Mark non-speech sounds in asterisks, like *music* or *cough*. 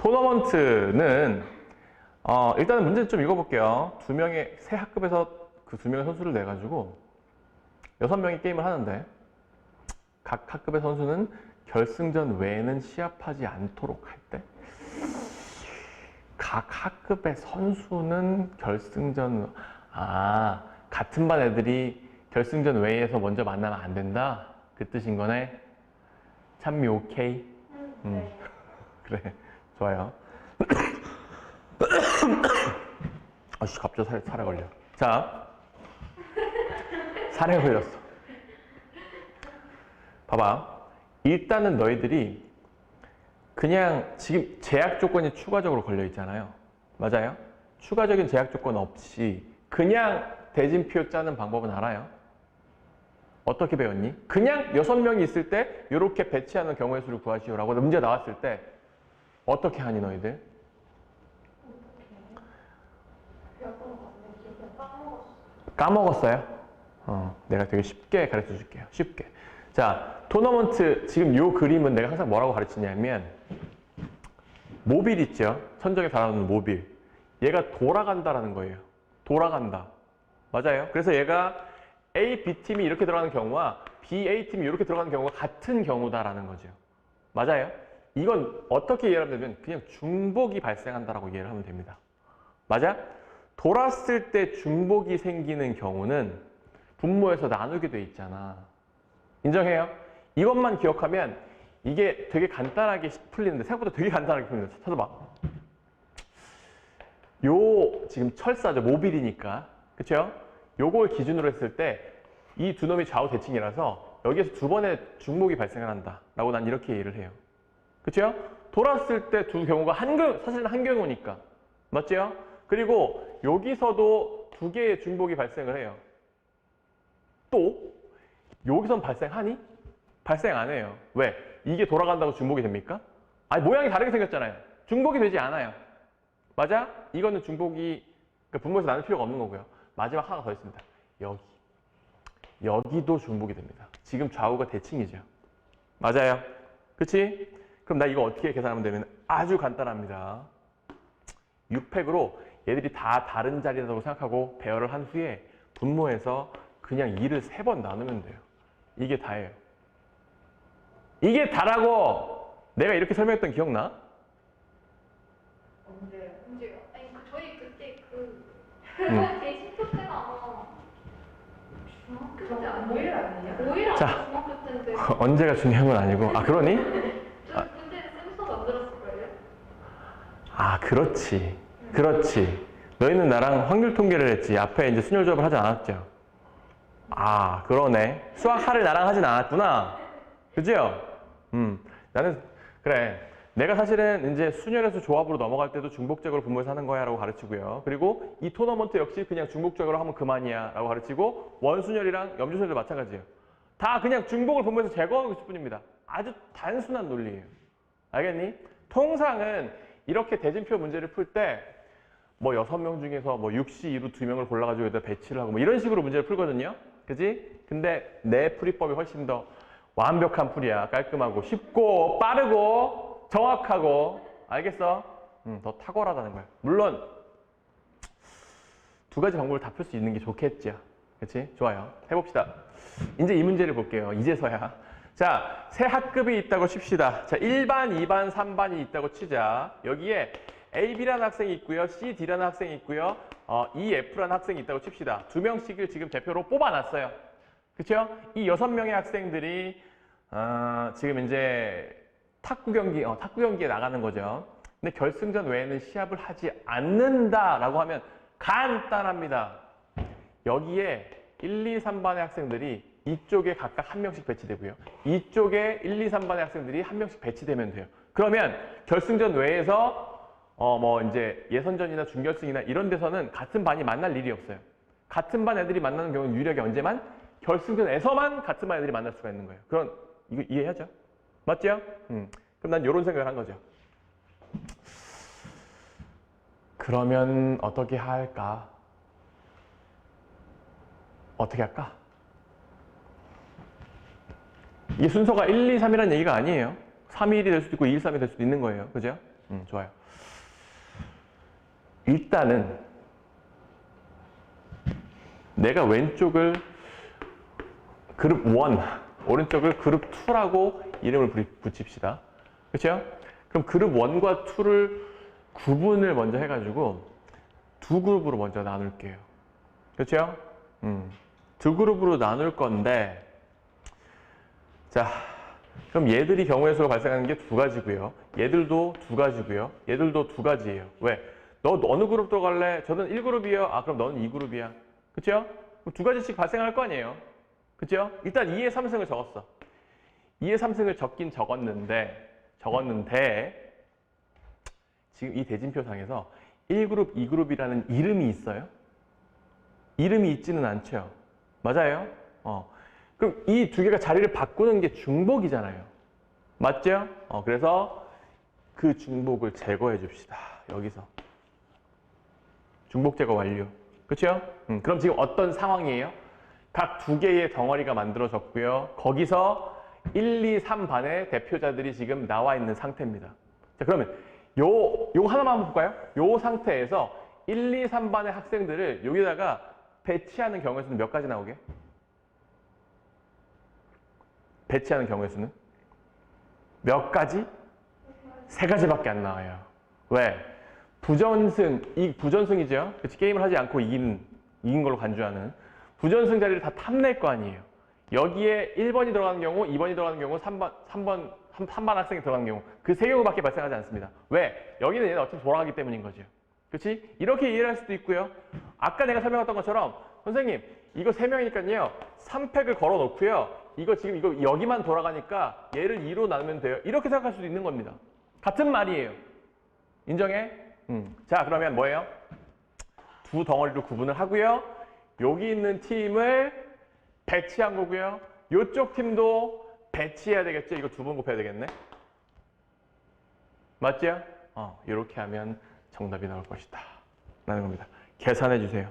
토너먼트는 어, 일단은 문제 좀 읽어볼게요. 두 명의 세 학급에서 그 두 명의 선수를 내 가지고 여섯 명이 게임을 하는데 각 학급의 선수는 결승전 외에는 시합하지 않도록 할 때. 각 학급의 선수는 결승전 아 같은 반 애들이 결승전 외에서 먼저 만나면 안 된다 그 뜻인 거네 찬미 오케이 음. *laughs* 그래 좋아요 *coughs* 아씨 갑자기 살, 살에 걸려 자 살에 걸렸어 봐봐 일단은 너희들이 그냥 지금 제약 조건이 추가적으로 걸려 있잖아요. 맞아요? 추가적인 제약 조건 없이 그냥 대진표 짜는 방법은 알아요? 어떻게 배웠니? 그냥 여섯 명이 있을 때 이렇게 배치하는 경우의 수를 구하시오라고 문제 나왔을 때 어떻게 하니 너희들? 까먹었어요? 어, 내가 되게 쉽게 가르쳐 줄게요. 쉽게. 자, 토너먼트 지금 요 그림은 내가 항상 뭐라고 가르치냐면 모빌 있죠? 천정에 달아놓는 모빌. 얘가 돌아간다라는 거예요. 돌아간다. 맞아요. 그래서 얘가 A, B 팀이 이렇게 들어가는 경우와 B, A 팀이 이렇게 들어가는 경우가 같은 경우다라는 거죠. 맞아요. 이건 어떻게 이해하면 되면 그냥 중복이 발생한다라고 이해를 하면 됩니다. 맞아? 돌았을 때 중복이 생기는 경우는 분모에서 나누게 돼 있잖아. 인정해요? 이것만 기억하면 이게 되게 간단하게 풀리는데 생각보다 되게 간단하게 풀리는데 찾아봐. 요 지금 철사죠 모빌이니까 그쵸? 요걸 기준으로 했을 때 이 두 놈이 좌우 대칭이라서 여기에서 두 번의 중목이 발생을 한다 라고 난 이렇게 이해를 해요 그쵸? 돌았을 때 두 경우가 한 경우 사실은 한 경우니까 맞죠? 그리고 여기서도 두 개의 중복이 발생을 해요 또 여기선 발생하니? 발생 안 해요. 왜? 이게 돌아간다고 중복이 됩니까? 아니 모양이 다르게 생겼잖아요. 중복이 되지 않아요. 맞아? 이거는 중복이 그러니까 분모에서 나눌 필요가 없는 거고요. 마지막 하나가 더 있습니다. 여기. 여기도 중복이 됩니다. 지금 좌우가 대칭이죠. 맞아요. 그치? 그럼 나 이거 어떻게 계산하면 되면 아주 간단합니다. 6팩으로 얘들이 다 다른 자리라고 생각하고 배열을 한 후에 분모해서 그냥 2를 세번 나누면 돼요. 이게 다예요. 이게 다라고 내가 이렇게 설명했던 기억나? 언제? 언제요? 아니 그 저희 그때 그 응. *laughs* 대신표 때가 아마 중학교 때 아니에요? 모일 아니냐? 5일 자. 아니면 중학교 때인데 *laughs* 언제가 중요한 건 아니고 아 그러니? 저 그때 쌤서 만들었을 거예요? 아 그렇지. 그렇지. 너희는 나랑 확률 통계를 했지. 앞에 이제 순열 조합을 하지 않았죠. 아 그러네. 수학 하를 나랑 하진 않았구나. 그죠? 음 나는 그래. 내가 사실은 이제 순열에서 조합으로 넘어갈 때도 중복적으로 분모해서 하는 거야 라고 가르치고요. 그리고 이 토너먼트 역시 그냥 중복적으로 하면 그만이야 라고 가르치고 원순열이랑 염주순열도 마찬가지예요. 다 그냥 중복을 분모해서 제거하고 있을 뿐입니다. 아주 단순한 논리예요. 알겠니? 통상은 이렇게 대진표 문제를 풀 때 뭐 여섯 명 중에서 뭐 6시 2로 두 명을 골라가지고 여기다 배치를 하고 뭐 이런 식으로 문제를 풀거든요. 그지? 근데 내 풀이법이 훨씬 더 완벽한 풀이야. 깔끔하고 쉽고 빠르고 정확하고 알겠어? 음, 더 탁월하다는 거야. 물론 두 가지 방법을 다 풀 수 있는 게 좋겠죠. 그치? 좋아요. 해봅시다. 이제 이 문제를 볼게요. 이제서야. 자, 세 학급이 있다고 칩시다. 자, 1반, 2반, 3반이 있다고 치자. 여기에 A, B라는 학생이 있고요. C, D라는 학생이 있고요. 어, E, F라는 학생이 있다고 칩시다. 두 명씩을 지금 대표로 뽑아놨어요. 그쵸? 이 여섯 명의 학생들이 어, 지금 이제 탁구 경기, 어, 탁구 경기에 나가는 거죠. 근데 결승전 외에는 시합을 하지 않는다라고 하면 간단합니다. 여기에 1, 2, 3반의 학생들이 이쪽에 각각 한 명씩 배치되고요. 이쪽에 1, 2, 3반의 학생들이 한 명씩 배치되면 돼요. 그러면 결승전 외에서 어 뭐 이제 예선전이나 준결승이나 이런 데서는 같은 반이 만날 일이 없어요. 같은 반 애들이 만나는 경우는 유일하게 언제만 결승전에서만 같은 반 애들이 만날 수가 있는 거예요. 그런 이거 이해하죠? 맞죠? 음. 그럼 난 이런 생각을 한 거죠. 그러면 어떻게 할까? 어떻게 할까? 이게 순서가 1, 2, 3이라는 얘기가 아니에요. 3일이 될 수도 있고 2일, 3일이 될 수도 있는 거예요. 그죠? 음, 좋아요. 일단은 내가 왼쪽을 그룹 1, 오른쪽을 그룹 2라고 이름을 붙입시다. 그렇죠? 그럼 그룹 1과 2를 구분을 먼저 해가지고 두 그룹으로 먼저 나눌게요. 그렇죠? 음, 두 그룹으로 나눌 건데 자, 그럼 얘들이 경우의 수가 발생하는 게 두 가지고요. 얘들도 두 가지고요. 얘들도 두 가지예요. 왜? 너 어느 그룹 들어갈래? 저는 1그룹이요. 아, 그럼 너는 2그룹이야. 그쵸? 두 가지씩 발생할 거 아니에요. 그쵸? 일단 2의 3승을 적었어. 2의 3승을 적긴 적었는데, 적었는데, 지금 이 대진표상에서 1그룹, 2그룹이라는 이름이 있어요? 이름이 있지는 않죠. 맞아요? 어. 그럼 이 두 개가 자리를 바꾸는 게 중복이잖아요. 맞죠? 어, 그래서 그 중복을 제거해 줍시다. 여기서. 중복 제거 완료. 그렇죠? 음, 그럼 지금 어떤 상황이에요? 각 두 개의 덩어리가 만들어졌고요. 거기서 1, 2, 3 반의 대표자들이 지금 나와 있는 상태입니다. 자, 그러면 요, 요 하나만 볼까요? 요 상태에서 1, 2, 3 반의 학생들을 여기다가 배치하는 경우의 수는 몇 가지 나오게? 배치하는 경우의 수는? 몇 가지? 세 가지밖에 안 나와요. 왜? 부전승, 이 부전승이죠. 그치? 게임을 하지 않고 이긴, 이긴 걸로 간주하는. 부전승 자리를 다 탐낼 거 아니에요. 여기에 1번이 들어가는 경우, 2번이 들어가는 경우, 3번, 3번, 3, 반 학생이 들어가는 경우. 그 세 경우밖에 발생하지 않습니다. 왜? 여기는 얘는 어차피 돌아가기 때문인 거죠. 그렇지? 이렇게 이해를 할 수도 있고요. 아까 내가 설명했던 것처럼 선생님 이거 세 명이니까요. 3팩을 걸어 놓고요. 이거 지금 이거 여기만 돌아가니까 얘를 2로 나누면 돼요. 이렇게 생각할 수도 있는 겁니다. 같은 말이에요. 인정해? 음. 자 그러면 뭐예요? 두 덩어리로 구분을 하고요. 여기 있는 팀을 배치한 거고요. 이쪽 팀도 배치해야 되겠죠. 이거 두 번 곱해야 되겠네. 맞죠? 어, 이렇게 하면 정답이 나올 것이다. 라는 겁니다. 계산해 주세요.